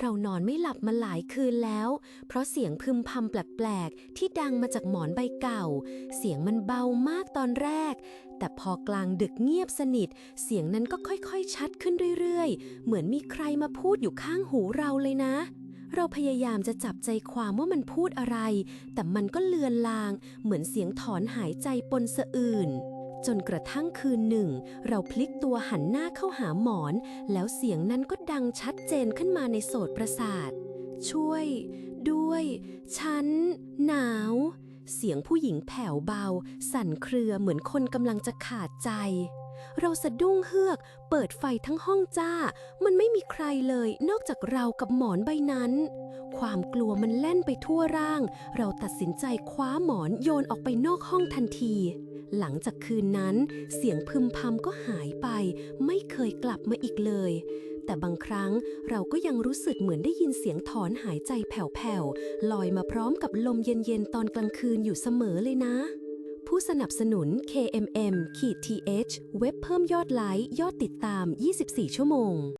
เรานอนไม่หลับมาหลายคืนแล้ว เพราะเสียงพึมพำแปลกๆ ที่ดังมาจากหมอนใบเก่า เสียงมันเบามากตอนแรก แต่พอกลางดึกเงียบสนิท เสียงนั้นก็ค่อยๆ ชัดขึ้นเรื่อยๆ เหมือนมีใครมาพูดอยู่ข้างหูเราเลยนะ เราพยายามจะจับใจความว่ามันพูดอะไร แต่มันก็เลือนลาง เหมือนเสียงถอนหายใจปนสะอื่น จนกระทั่งคืนหนึ่ง เราพลิกตัวหันหน้าเข้าหาหมอน แล้วเสียงนั้นก็ดังชัดเจนขึ้นมาในโสตประสาท ช่วย ด้วย ฉัน หนาว เสียงผู้หญิงแผ่วเบา สั่นเครือเหมือนคนกำลังจะขาดใจ เราสะดุ้งเฮือก เปิดไฟทั้งห้องจ้า มันไม่มีใครเลยนอกจากเรากับหมอนใบนั้น ความกลัวมันแล่นไปทั่วร่าง เราตัดสินใจคว้าหมอนโยนออกไปนอกห้องทันที หลังจากคืนนั้น เสียงพึมพำก็หายไป ไม่เคยกลับมาอีกเลย แต่บางครั้งเราก็ยังรู้สึกเหมือนได้ยินเสียงถอนหายใจแผ่วๆ ลอยมาพร้อมกับลมเย็นๆ ตอนกลางคืนอยู่เสมอเลยนะผู้สนับสนุน KMM ขีด th เว็บเพิ่มยอดไลค์ ยอดติดตาม 24 ชั่วโมง